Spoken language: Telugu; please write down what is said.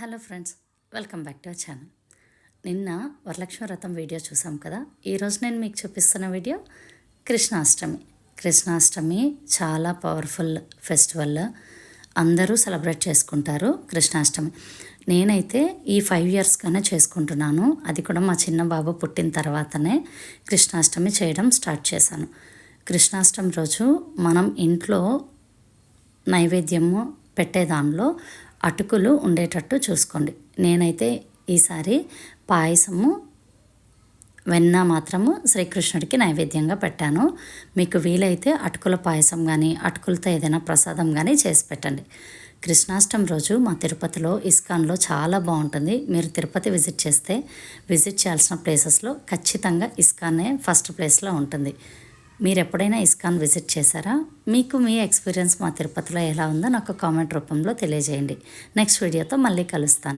Hello friends welcome back to our channel. నిన్న వరలక్ష్మి వ్రతం వీడియో చూసాం కదా? ఈరోజు నేను మీకు చూపిస్తున్న వీడియో కృష్ణాష్టమి. కృష్ణాష్టమి చాలా పవర్ఫుల్ ఫెస్టివల్. అందరూ సెలబ్రేట్ చేసుకుంటారు కృష్ణాష్టమి. నేనైతే ఈ ఫైవ్ ఇయర్స్గానే చేసుకుంటున్నాను. అది కూడా మా చిన్న బాబు పుట్టిన తర్వాతనే కృష్ణాష్టమి చేయడం స్టార్ట్ చేశాను. కృష్ణాష్టమి రోజు మనం ఇంట్లో నైవేద్యము పెట్టేదానిలో అటుకులు ఉండేటట్టు చూసుకోండి. నేనైతే ఈసారి పాయసము వెన్న మాత్రము శ్రీకృష్ణుడికి నైవేద్యంగా పెట్టాను. మీకు వీలైతే అటుకుల పాయసం కానీ అటుకులతో ఏదైనా ప్రసాదం కానీ చేసి పెట్టండి. కృష్ణాష్టమి రోజు మా తిరుపతిలో ఇస్కాన్లో చాలా బాగుంటుంది. మీరు తిరుపతి విజిట్ చేస్తే విజిట్ చేయాల్సిన ప్లేసెస్లో ఖచ్చితంగా ఇస్కానే ఫస్ట్ ప్లేస్లో ఉంటుంది. మీరు ఎప్పుడైనా ఇస్కాన్ విజిట్ చేశారా? మీకు మీ ఎక్స్పీరియన్స్ మా తిరుపతిలో ఎలా ఉందో నాకు కామెంట్ రూపంలో తెలియజేయండి. నెక్స్ట్ వీడియోతో మళ్ళీ కలుస్తాను.